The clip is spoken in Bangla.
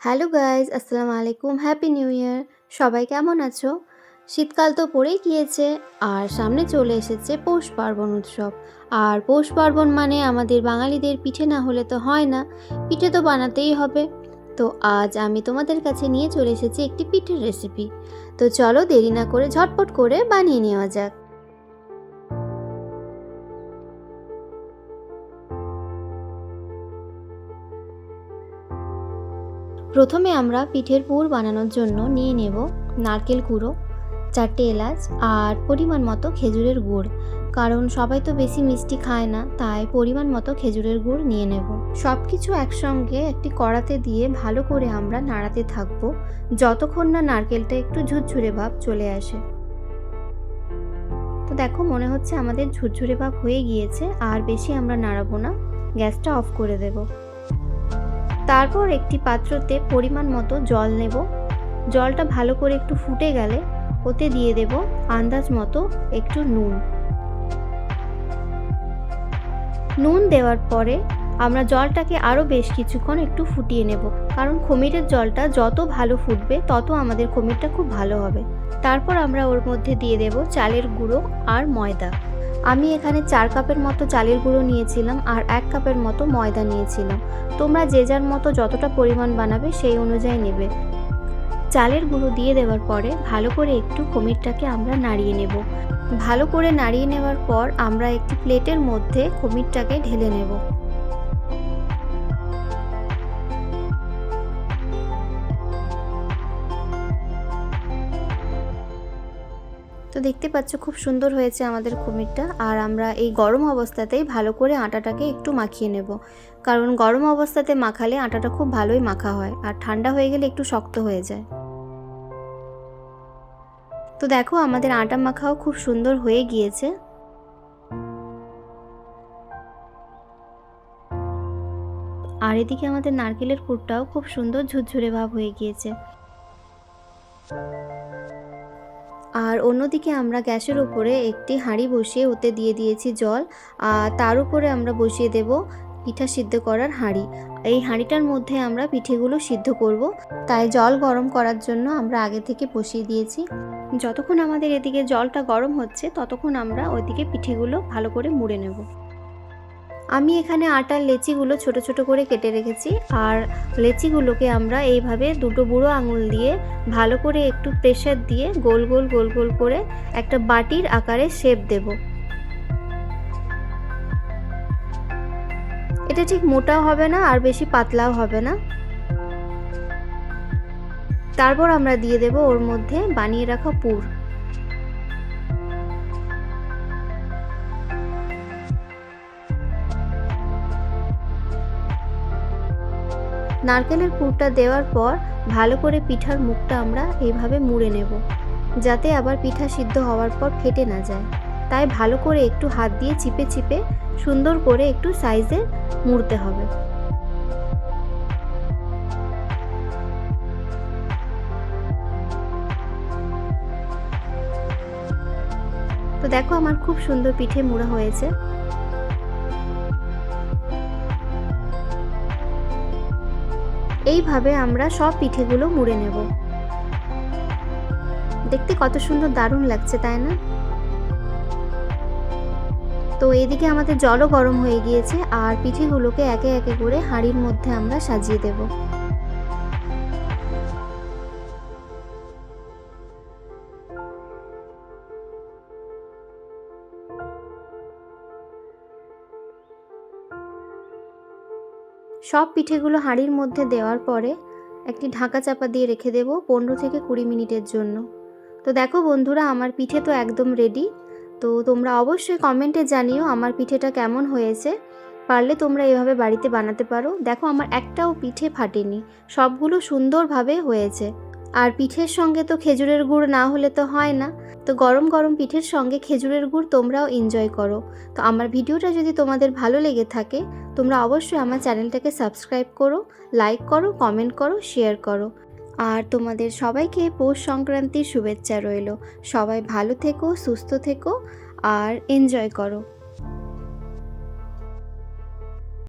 হ্যালো গাইজ আসসালামু আলাইকুম, হ্যাপি নিউ ইয়ার। সবাই কেমন আছো? শীতকাল তো পড়েই গিয়েছে, আর সামনে চলে এসেছে পৌষ পার্বণ উৎসব। আর পৌষ পার্বণ মানে আমাদের বাঙালিদের পিঠে না হলে তো হয় না, পিঠে তো বানাতেই হবে। তো আজ আমি তোমাদের কাছে নিয়ে চলে এসেছি একটি পিঠের রেসিপি তো চলো দেরি না করে ঝটপট করে বানিয়ে নেওয়া যাক। প্রথমে আমরা পিঠের পুর বানানোর জন্য নিয়ে নেব নারকেল কুড়ো, চারটে এলাচ আর পরিমাণ মতো খেজুরের গুড়। কারণ সবাই তো বেশি মিষ্টি খায় না, তাই পরিমাণ মতো খেজুরের গুড় নিয়ে নেব। সব কিছু একসঙ্গে একটি কড়াতে দিয়ে ভালো করে আমরা নাড়াতে থাকব, যতক্ষণ না নারকেলটা একটু ঝুরঝুরে ভাব চলে আসে। তো দেখো, মনে হচ্ছে আমাদের ঝুরঝুরে ভাব হয়ে গিয়েছে, আর বেশি আমরা নাড়াবো না, গ্যাসটা অফ করে দেবো। তারপর একটি পাত্রতে পরিমাণ মতো জল নেব। জলটা ভালো করে একটু ফুটে গেলে ওতে দিয়ে দেব আন্দাজ মতো একটু নুন। নুন দেওয়ার পরে আমরা জলটাকে আরও বেশ কিছুক্ষণ একটু ফুটিয়ে নেব। কারণ খমিরের জলটা যত ভালো ফুটবে, তত আমাদের খমিরটা খুব ভালো হবে। তারপর আমরা ওর মধ্যে দিয়ে দেব চালের গুঁড়ো আর ময়দা। আমি এখানে চার কাপের মতো চালের গুঁড়ো নিয়েছিলাম আর এক কাপের মতো ময়দা নিয়েছিলাম। তোমরা যে যার মতো যতটা পরিমাণ বানাবে সেই অনুযায়ী নেবে। চালের গুঁড়ো দিয়ে দেওয়ার পরে ভালো করে একটু খমিরটাকে আমরা নাড়িয়ে নেব। ভালো করে নাড়িয়ে নেওয়ার পর আমরা একটি প্লেটের মধ্যে খমিরটাকে ঢেলে নেব। তো দেখতে পাচ্ছ খুব সুন্দর হয়েছে আমাদের কুমিরটা। আর আমরা এই গরম অবস্থাতেই ভালো করে আটাটাকে একটু মাখিয়ে নেব। কারণ গরম অবস্থাতে মাখালে আটাটা খুব ভালোই মাখা হয়। আর ঠান্ডা হয়ে গেলে একটু শক্ত হয়ে যায়। তো দেখো আমাদের আটা মাখাও খুব সুন্দর হয়ে গিয়েছে। আর এদিকে আমাদের নারকেলের পুরটাও খুব সুন্দর ঝুরঝুরে ভাব হয়ে গিয়েছে। আর অন্যদিকে আমরা গ্যাসের উপরে একটি হাঁড়ি বসিয়ে ওতে দিয়ে দিয়েছি জল, আর তার উপরে আমরা বসিয়ে দেব পিঠা সিদ্ধ করার হাঁড়ি। এই হাঁড়িটার মধ্যে আমরা পিঠেগুলো সিদ্ধ করব। তাই জল গরম করার জন্য আমরা আগে থেকে বসিয়ে দিয়েছি। যতক্ষণ আমাদের এদিকে জলটা গরম হচ্ছে, ততক্ষণ আমরা ওইদিকে পিঠেগুলো ভালো করে মুড়ে নেব। আমি এখানে আটার লেচিগুলো ছোট ছোট করে কেটে রেখেছি আর লেচিগুলোকে আমরা এইভাবে দুটো বুড়ো আঙুল দিয়ে ভালো করে একটু প্রেশার দিয়ে গোল গোল গোল গোল করে একটা বাটির আকারে শেপ দেব। এটা ঠিক মোটাও হবে না আর বেশি পাতলাও হবে না। তারপর আমরা দিয়ে দেব ওর মধ্যে বানিয়ে রাখা পুর। নারকেলের পুরটা দেওয়ার পর ভালো করে পিঠার মুখটা আমরা এইভাবে মুড়ে নেব, যাতে আবার পিঠা সিদ্ধ হওয়ার পর ফেটে না যায়। তাই ভালো করে একটু হাত দিয়ে চিপে চিপে সুন্দর করে একটু সাইজে মুড়তে হবে। তো দেখো আমার খুব সুন্দর পিঠে মুড়া হয়েছে। এইভাবে আমরা সব পিঠেগুলো মুড়ে নেব। দেখতে কত সুন্দর দারুণ লাগছে, তাই না? তো এদিকে আমাদের জলও গরম হয়ে গিয়েছে, আর পিঠেগুলোকে একে একে করে হাঁড়ির মধ্যে আমরা সাজিয়ে দেবো। সব পিঠেগুলো হাঁড়ির মধ্যে দেওয়ার পরে একটি ঢাকা চাপা দিয়ে রেখে দেবো পনেরো থেকে কুড়ি মিনিটের জন্য। তো দেখো বন্ধুরা, আমার পিঠে তো একদম রেডি তো তোমরা অবশ্যই কমেন্টে জানিও আমার পিঠেটা কেমন হয়েছে। পারলে তোমরা এভাবে বাড়িতে বানাতে পারো। দেখো আমার একটাও পিঠে ফাটেনি। সবগুলো সুন্দরভাবে হয়েছে। আর পিঠের সঙ্গে তো খেজুরের গুড় না হলে তো হয় না। তো গরম গরম পিঠের সঙ্গে খেজুরের গুড় তোমরাও এনজয় করো। তো আমার ভিডিওটা যদি তোমাদের ভালো লেগে থাকে, তোমরা অবশ্যই আমার চ্যানেলটাকে সাবস্ক্রাইব করো লাইক করো কমেন্ট করো শেয়ার করো। আর তোমাদের সবাইকে পৌষ সংক্রান্তির শুভেচ্ছা রইল। সবাই ভালো থেকো, সুস্থ থেকো, আর এনজয় করো।